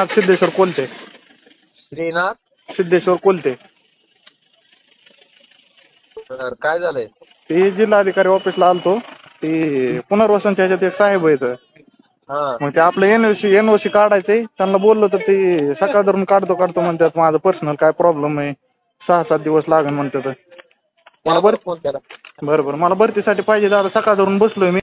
सिद्धेश्वर कोलते. श्रीनाथ? सिद्धेश्वर कोलते. तर काय झालंय? ते जिल्हाधिकारी ऑफिसला आलतो. ते पुनर्वसनच्या ह्याच्यात एक साहेब आहेत. हा. मग ते आपलं N O C N O C काढायचंय. त्यांना बोललो तर ते सकाळ धरून काढतो काढतो म्हणतात माझं पर्सनल काय प्रॉब्लेम आहे? सहा सात दिवस लागेल म्हणतात. मला बरं फोन केला. बरं बरं. मला भरतीसाठी पाहिजे दादा. सकाळ धरून बसलोय मी.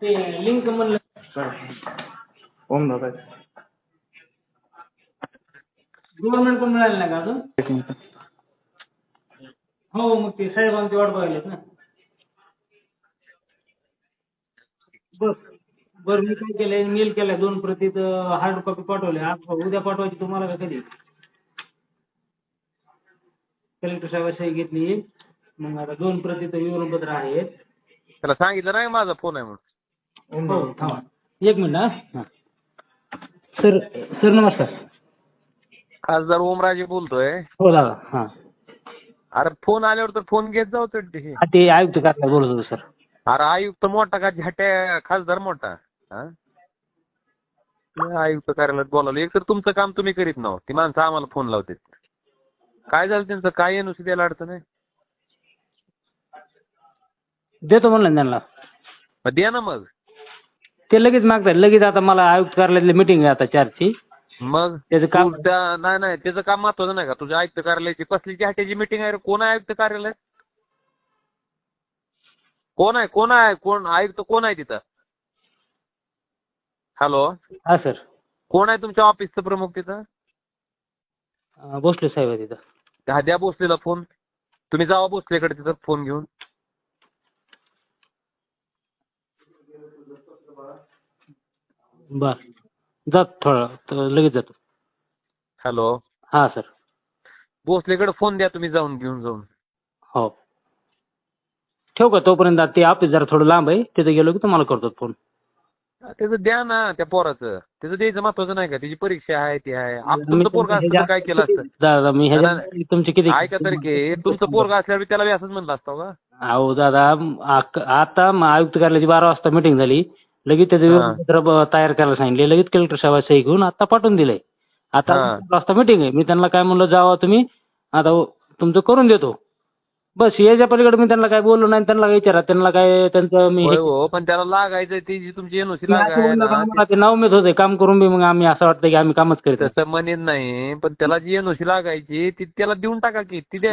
ते लिंक म्हणलं. ओम दादा. गव्हर्नमेंट पण मिळालं नाही का अजून? एक मिनिट. हो मग ते साहेबांची वाट बघायलेत ना. बर बरं मी काय केलंय? मेल केलाय दोन प्रती हार्ड कॉपी पाठवले. आज उद्या पाठवायची तुम्हाला का कधी? कलेक्टर साहेब सही घेतली. मग आता दोन प्रती विवरणपत्र आहेत. त्याला सांगितलं नाही माझा फोन आहे म्हणून? हो थांबा. एक मिनिट हा. सर सर नमस्कार. खासदार ओमराजे बोलतोय. हो दादा हां. अरे फोन आल्यावर तर फोन घेत जाऊ तर ते हा, ते आयुक्त कार्यालय बोलत होतो सर. अरे आयुक्त मोठा का झाट्या खासदार मोठा? हा? आयुक्त कार्यालयात बोलावलं. एक तर तुमचं काम तुम्ही करीत नाहो ती माणसं आम्हाला फोन लावते काय झालं त्यांचं? काय येणं द्यायला अडचण आहे? देतो म्हणलं ना त्यांना. मग द्या ना मग. ते लगेच मागतात. लगेच आता मला आयुक्त कार्यालयातली मिटिंग आहे आता चारची. मग? त्याचं काम तू त्या- नाही नाही. त्याचं काम महत्वाचं नाही का? तुझ्या आयुक्त कार्यालयाची कसली झाट्याची मिटिंग आहे? रे? कोण आहे आयुक्त कार्यालय कोण आहे? कोण आहे? कोण आयुक्त कोण आहे तिथं? हॅलो हा सर कोण आहे तुमच्या ऑफिसचं प्रमुख तिथं? भोसले साहेब आहे तिथं. हा द्या भोसलेला फोन. तुम्ही जावा भोसलेकडे तिथं फोन घेऊन. बर. जात थोडं तर लगेच जातो. हॅलो. हा सर. भोसलेकडे फोन द्या तुम्ही जाऊन घेऊन जाऊन. हो. ठेवू का तोपर्यंत? आता ते ऑफिस जरा थोडं लांब आहे. तिथे गेलो की तुम्हाला करतो फोन. त्याचं द्या ना त्या पोराचं. त्याचं द्यायचं महत्वाचं नाही का? त्याची परीक्षा आहे ती आहे. आप- तुमचं पोरगा असतं तर काय केलं असतं? दादा मी ह्याच्या नाही, तुमची किती ऐका तरी की तुमचं पोरगा असल्यावर त्याला बी असंच म्हणलं असतं का अहो दादा आक- आता म- आयुक्त कार्यालयाची बारा वाजता मिटिंग झाली. लगेच त्याचं हा. विवरणपत्र ब- तयार करायला सांगितले. लगेच कलेक्टर साहेब सही घेऊन आता पाठवून दिलंय आता हा. बारा वाजता मिटिंग आहे. मी त्यांना काय म्हणलं जावा तुम्ही. आता हो, तुमचं करून देतो. बस याच्या पलीकडे मी त्यांना काय बोललो नाही त्यांना काय विचारा त्यांना काय त्यांचं मी होय हो पण त्याला लागायचं ती जी तुमची एनओसी मी असं लागाय बोललो का ना आम्हाला ते नावमेद होते काम करून बी मग आम्ही असं वाटतं की आम्ही कामच करीत तसं म्हणेन नाही पण त्याला जी एनओसी लागायची ती त्याला देऊन टाका की ती द्या